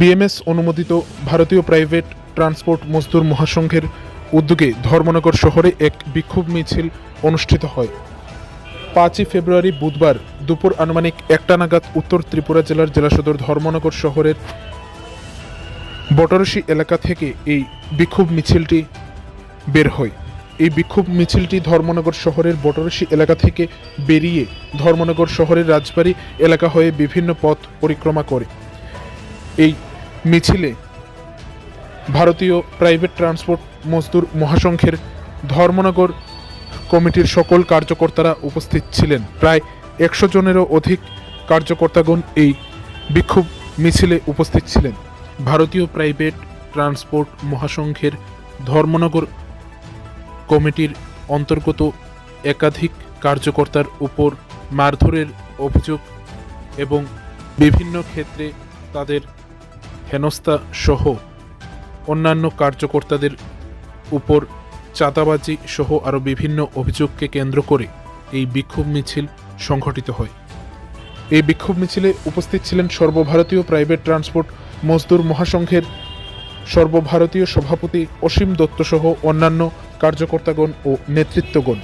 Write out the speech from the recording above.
BMS অনুমোদিত ভারতীয় private transport মজদুর মহাসংঘের উদ্যোগে ধর্মনগর শহরে এক বিক্ষোভ মিছিল অনুষ্ঠিত হয়। পাঁচই ফেব্রুয়ারি বুধবার দুপুর আনুমানিক একটা নাগাদ উত্তর ত্রিপুরা জেলার জেলা সদর ধর্মনগর শহরের বটরসি এলাকা থেকে এই বিক্ষোভ মিছিলটি বের হয়। এই বিক্ষোভ মিছিলটি ধর্মনগর শহরের বটরসি এলাকা থেকে বেরিয়ে ধর্মনগর শহরের রাজবাড়ী এলাকা হয়ে বিভিন্ন পথ পরিক্রমা করে। এই মিছিলে ভারতীয় প্রাইভেট ট্রান্সপোর্ট মজদুর মহাসংঘের ধর্মনগর কমিটির সকল কার্যকর্তারা উপস্থিত ছিলেন। প্রায় একশো জনেরও অধিক কার্যকর্তাগণ এই বিক্ষোভ মিছিলে উপস্থিত ছিলেন। ভারতীয় প্রাইভেট ট্রান্সপোর্ট মহাসংঘের ধর্মনগর কমিটির অন্তর্গত একাধিক কার্যকর্তার উপর মারধরের অভিযোগ এবং বিভিন্ন ক্ষেত্রে তাদের হেনস্থা সহ অন্যান্য কার্যকর্তাদের উপর চাঁদাবাজি সহ আরও বিভিন্ন অভিযোগকে কেন্দ্র করে এই বিক্ষোভ মিছিল সংঘটিত হয়। এই বিক্ষোভ মিছিলে উপস্থিত ছিলেন সর্বভারতীয় প্রাইভেট ট্রান্সপোর্ট মজদুর মহাসংঘের সর্বভারতীয় সভাপতি অসীম দত্ত সহ অন্যান্য কার্যকর্তাগণ ও নেতৃত্বগণ।